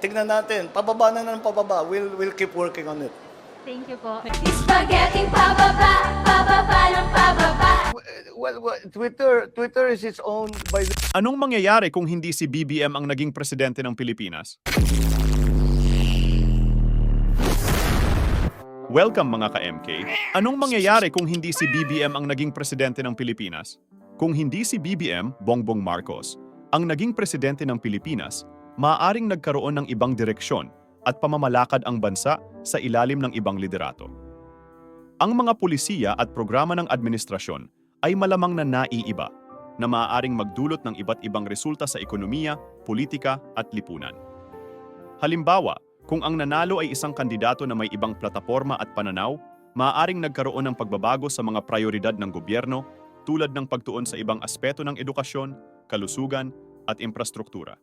tignan natin. Pababa na ng pababa. We'll, we'll keep working on it. Thank you po. Spaghetti pababa, pababa ng pababa. Well, well, Twitter, Twitter is its own by the Anong mangyayari kung hindi si BBM ang naging presidente ng Pilipinas? Welcome mga ka-MK. Anong mangyayari kung hindi si BBM ang naging presidente ng Pilipinas? Kung hindi si BBM, Bongbong Marcos, ang naging presidente ng Pilipinas, maaaring nagkaroon ng ibang direksyon at pamamalakad ang bansa sa ilalim ng ibang liderato. Ang mga pulisiya at programa ng administrasyon ay malamang na naiiba na maaaring magdulot ng iba't ibang resulta sa ekonomiya, politika at lipunan. Halimbawa, kung ang nanalo ay isang kandidato na may ibang plataporma at pananaw, maaaring nagkaroon ng pagbabago sa mga prioridad ng gobyerno tulad ng pagtuon sa ibang aspeto ng edukasyon, kalusugan at infrastruktura.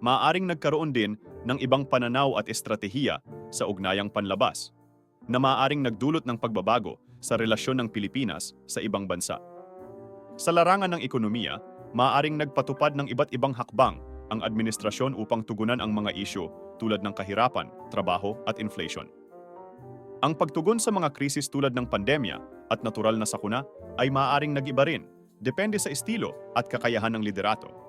Maaaring nagkaroon din ng ibang pananaw at estratehiya sa ugnayang panlabas na maaaring nagdulot ng pagbabago sa relasyon ng Pilipinas sa ibang bansa. Sa larangan ng ekonomiya, maaaring nagpatupad ng iba't ibang hakbang ang administrasyon upang tugunan ang mga isyo tulad ng kahirapan, trabaho at inflation. Ang pagtugon sa mga krisis tulad ng pandemya at natural na sakuna ay maaaring nag-iba rin, depende sa estilo at kakayahan ng liderato.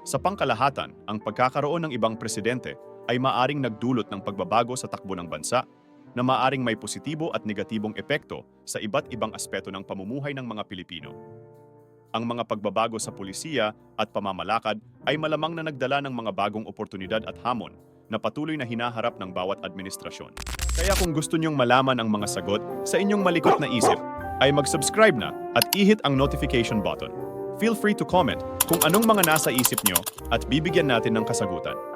Sa pangkalahatan, ang pagkakaroon ng ibang presidente ay maaring nagdulot ng pagbabago sa takbo ng bansa na maaring may positibo at negatibong epekto sa iba't ibang aspeto ng pamumuhay ng mga Pilipino. Ang mga pagbabago sa pulisiya at pamamalakad ay malamang na nagdala ng mga bagong oportunidad at hamon na patuloy na hinaharap ng bawat administrasyon. Kaya kung gusto niyong malaman ang mga sagot sa inyong malikot na isip, ay mag-subscribe na at ihit ang notification button. Feel free to comment kung anong mga nasa isip niyo at bibigyan natin ng kasagutan.